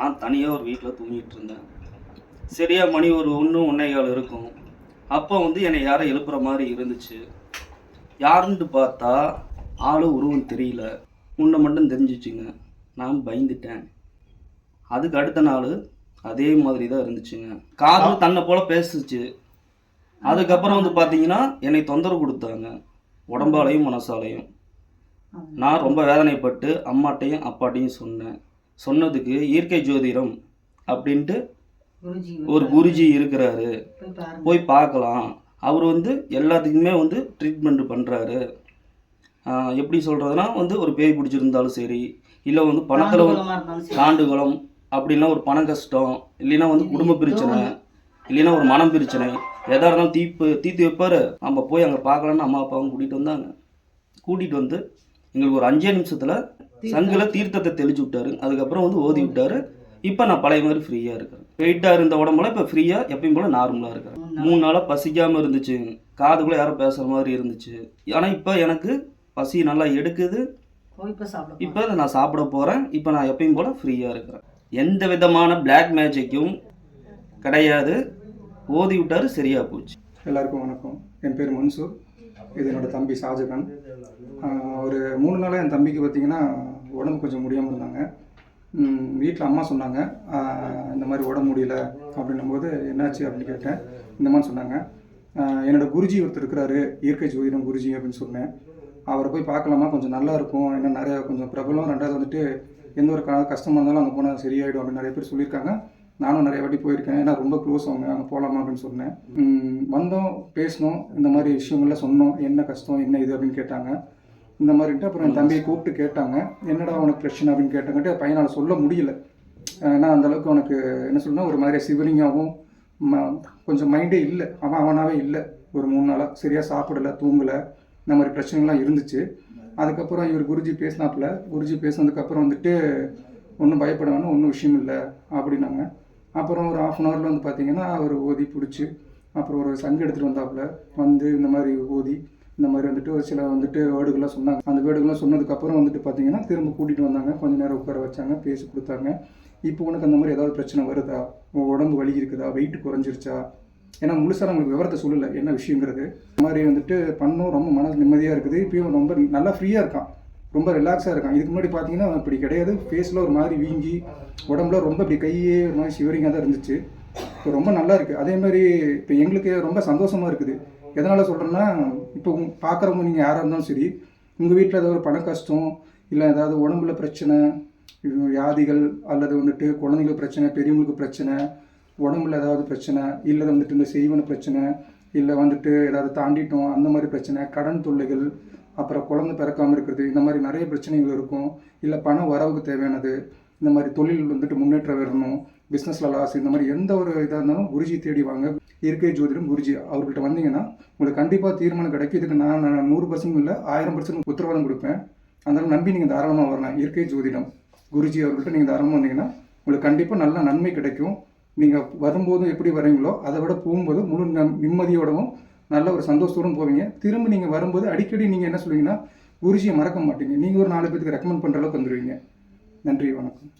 நான் தனியாக ஒரு வீட்டில் தூங்கிட்டு இருந்தேன். சரியா மணி ஒரு ஒன்று ஒன்றே கால் இருக்கும். அப்போ வந்து என்னை யாரோ எழுப்புற மாதிரி இருந்துச்சு. யாருன்ட்டு பார்த்தா ஆளு உருவம் தெரியல. உன்னை மட்டும் தெரிஞ்சிச்சுங்க. நான் பயந்துட்டேன். அதுக்கு அடுத்த நாள் அதே மாதிரி தான் இருந்துச்சுங்க காது தன்னை போல பேசுச்சு. அதுக்கப்புறம் வந்து பார்த்தீங்கன்னா என்னை தொந்தரவு கொடுத்தாங்க. உடம்பாலையும் மனசாலையும். நான் ரொம்ப வேதனைப்பட்டு அம்மாட்டையும் அப்பாட்டையும் சொன்னேன். சொன்னதுக்கு இயற்கை ஜோதிடம் அப்படின்ட்டு ஒரு குருஜி இருக்கிறாரு. போய் பார்க்கலாம். அவர் வந்து எல்லாத்துக்குமே வந்து ட்ரீட்மெண்ட் பண்ணுறாரு எப்படி சொல்கிறதுனா வந்து ஒரு பேய் பிடிச்சிருந்தாலும் சரி இல்லை வந்து பணத்தில். காண்டுகுளம் அப்படின்னா ஒரு பண கஷ்டம் இல்லைன்னா வந்து குடும்ப பிரச்சனை இல்லைன்னா ஒரு மனம் பிரச்சனை. எதாக இருந்தாலும் தீப்பு தீர்த்து வைப்பார். நம்ம போய் அங்கே பார்க்கலான்னு அம்மா அப்பாவும் கூட்டிகிட்டு வந்தாங்க. கூட்டிகிட்டு வந்து எங்களுக்கு ஒரு அஞ்சே நிமிஷத்தில் சங்கில் தீர்த்தத்தை தெளிச்சு விட்டாரு. அதுக்கப்புறம் வந்து ஓதி விட்டாரு. இப்போ நான் பழைய மாதிரி ஃப்ரீயாக இருக்கிறேன். வெயிட்டாக இருந்த உடம்புல இப்போ ஃப்ரீயாக எப்பயும் போல் நார்மலாக இருக்கிறேன். மூணு நாளாக பசிக்காமல் இருந்துச்சு. காதுக்குள்ளே யாரோ பேசுகிற மாதிரி இருந்துச்சு. ஆனால் இப்போ எனக்கு பசி நல்லா எடுக்குது. இப்போ நான் சாப்பிட போகிறேன் இப்போ நான் எப்பயும் போல் ஃப்ரீயாக இருக்கிறேன். எந்த விதமான பிளாக் மேஜிக்கும் கிடையாது. ஓதி விட்டாரு சரியாக போச்சு. எல்லாருக்கும் வணக்கம். என் பேர் மன்சூர். இது என்னோடய தம்பி ஷாஜகான் ஒரு மூணு நாளாக என் தம்பிக்கு பார்த்தீங்கன்னா உடம்பு கொஞ்சம் முடியாமல் இருந்தாங்க. வீட்டில் அம்மா சொன்னாங்க. இந்த மாதிரி உடம்பு முடியல அப்படின்னும் போது என்னாச்சு அப்படின்னு கேட்டேன். இந்த மாதிரி சொன்னாங்க. என்னோடய குருஜி ஒருத்தர் இருக்கிறாரு இயற்கை ஜோதிடம் குருஜி அப்படின்னு சொன்னேன். அவரை போய் பார்க்கலாமா? கொஞ்சம் நல்லா இருக்கும். ஏன்னா நிறையா கொஞ்சம் பிரபலம். ரெண்டாவது வந்துட்டு எந்த ஒரு கஷ்டமாக இருந்தாலும் அங்கே போனால் சரியாயிடும் அப்படின்னு நிறைய பேர் சொல்லியிருக்காங்க. நானும் நிறைய வாட்டி போயிருக்கேன். ஏன்னா ரொம்ப க்ளோஸ் அவங்க. அங்கே போகலாமா அப்படின்னு சொன்னேன். வந்தோம் பேசினோம். இந்த மாதிரி விஷயங்கள்லாம் சொன்னோம். என்ன கஷ்டம் என்ன இது அப்படின்னு கேட்டாங்க. இந்த மாதிரின்ட்டு அப்புறம் என் தம்பியை கூப்பிட்டு கேட்டாங்க. என்னடா உனக்கு பிரச்சனை அப்படின்னு கேட்டங்காட்டி பையனால் சொல்ல முடியல. ஏன்னா அந்தளவுக்கு அவனுக்கு என்ன சொல்லணும் ஒரு மாதிரி சிவரிங்காகவும் கொஞ்சம் மைண்டே இல்லை. அவன் அவனாகவே இல்லை. ஒரு மூணு நாளாக சரியாக சாப்பிடல தூங்கலை. இந்த மாதிரி பிரச்சனைகள்லாம் இருந்துச்சு. அதுக்கப்புறம் இவர் குருஜி பேசினாப்புல. குருஜி பேசினதுக்கப்புறம் வந்துட்டு ஒன்றும் பயப்பட வேணாம். ஒன்றும் விஷயம் இல்லை. அப்படின்னாங்க. அப்புறம் ஒரு ஆஃப் அன் ஹவரில் வந்து பார்த்தீங்கன்னா அவர் ஓதி பிடிச்சி அப்புறம் ஒரு சங்கு எடுத்துகிட்டு வந்தாப்புல வந்து இந்த மாதிரி ஓதி இந்த மாதிரி வந்துட்டு ஒரு சில வந்துட்டு வேர்டுகள்லாம் சொன்னாங்க. அந்த வேர்டுகள்லாம் சொன்னதுக்கப்புறம் வந்துட்டு பார்த்தீங்கன்னா திரும்ப கூட்டிகிட்டு வந்தாங்க. கொஞ்ச நேரம் உட்கார வச்சாங்க பேசி கொடுத்தாங்க. இப்போ உனக்கு அந்த மாதிரி ஏதாவது பிரச்சனை வருதா? உன் உடம்பு வலி இருக்குதா? வெயிட் குறைஞ்சிருச்சா? ஏன்னா முழுசாக நம்மளுக்கு விவரத்தை சொல்லலை என்ன விஷயங்கிறது. இந்த மாதிரி வந்துட்டு பண்ணும் ரொம்ப மனசு நிம்மதியாக இருக்குது. இப்பயும் ரொம்ப நல்லா ஃப்ரீயாக இருக்கான். ரொம்ப ரிலாக்ஸாக இருக்கான். இதுக்கு முன்னாடி பார்த்தீங்கன்னா அப்படி இப்படி கிடையாது ஃபேஸில் ஒரு மாதிரி வீங்கி உடம்புல ரொம்ப இப்படி கையே ஒரு மாதிரி சிவரிங்காக தான் இருந்துச்சு. இப்போ ரொம்ப நல்லா இருக்குது அதே மாதிரி இப்போ எங்களுக்கு ரொம்ப சந்தோஷமாக இருக்குது. எதனால் சொல்கிறேன்னா இப்போ பார்க்குறவங்க நீங்கள் யாராக இருந்தாலும் சரி உங்கள் வீட்டில் ஏதாவது ஒரு பண கஷ்டம் இல்லை ஏதாவது உடம்புல பிரச்சனை வியாதிகள் அல்லது வந்துட்டு குழந்தைங்களுக்கு பிரச்சனை பெரியவங்களுக்கு பிரச்சனை உடம்புல ஏதாவது பிரச்சனை இல்லை வந்துட்டு இந்த செய்வன பிரச்சனை இல்லை வந்துட்டு ஏதாவது தாண்டிட்டோம் அந்த மாதிரி பிரச்சனை கடன் தொல்லைகள் அப்புறம் குழந்தை பிறக்காமல் இருக்கிறது இந்த மாதிரி நிறைய பிரச்சனைகள் இருக்கும். இல்லை பணம் வரவுக்கு தேவையானது இந்த மாதிரி தொழில் வந்துட்டு முன்னேற்றம் வரணும் பிஸ்னஸில் லாஸ் இந்த மாதிரி எந்த ஒரு இதாக இருந்தாலும் குருஜி தேடி வாங்க. இயற்கை ஜோதிடம் குருஜி. அவர்கிட்ட வந்தீங்கன்னா உங்களுக்கு கண்டிப்பாக தீர்மானம் கிடைக்கும். இதுக்கு நான் நான் நூறு பர்சன்ட் இல்லை ஆயிரம் பர்சன்ட் உத்தரவாதம் கொடுப்பேன். அதனால் நம்பி நீங்கள் தாராளமாக வரலாம். இயற்கை ஜோதிடம் குருஜி அவர்கள்ட்ட நீங்கள் தாராளமாக வந்தீங்கன்னா உங்களுக்கு கண்டிப்பாக நல்ல நன்மை கிடைக்கும். நீங்கள் வரும்போது எப்படி வரீங்களோ அதை விட போகும்போது முழு நம் நிம்மதியோடவும் நல்ல ஒரு சந்தோஷத்தோடும் போவீங்க. திரும்ப நீங்கள் வரும்போது அடிக்கடி நீங்கள் என்ன சொல்லுவீங்கன்னா குருஜியை மறக்க மாட்டீங்க. நீங்கள் ஒரு நாலு பேருக்கு ரெக்கமெண்ட் பண்ணுற அளவுக்கு வந்துடுவீங்க நன்றி வணக்கம்.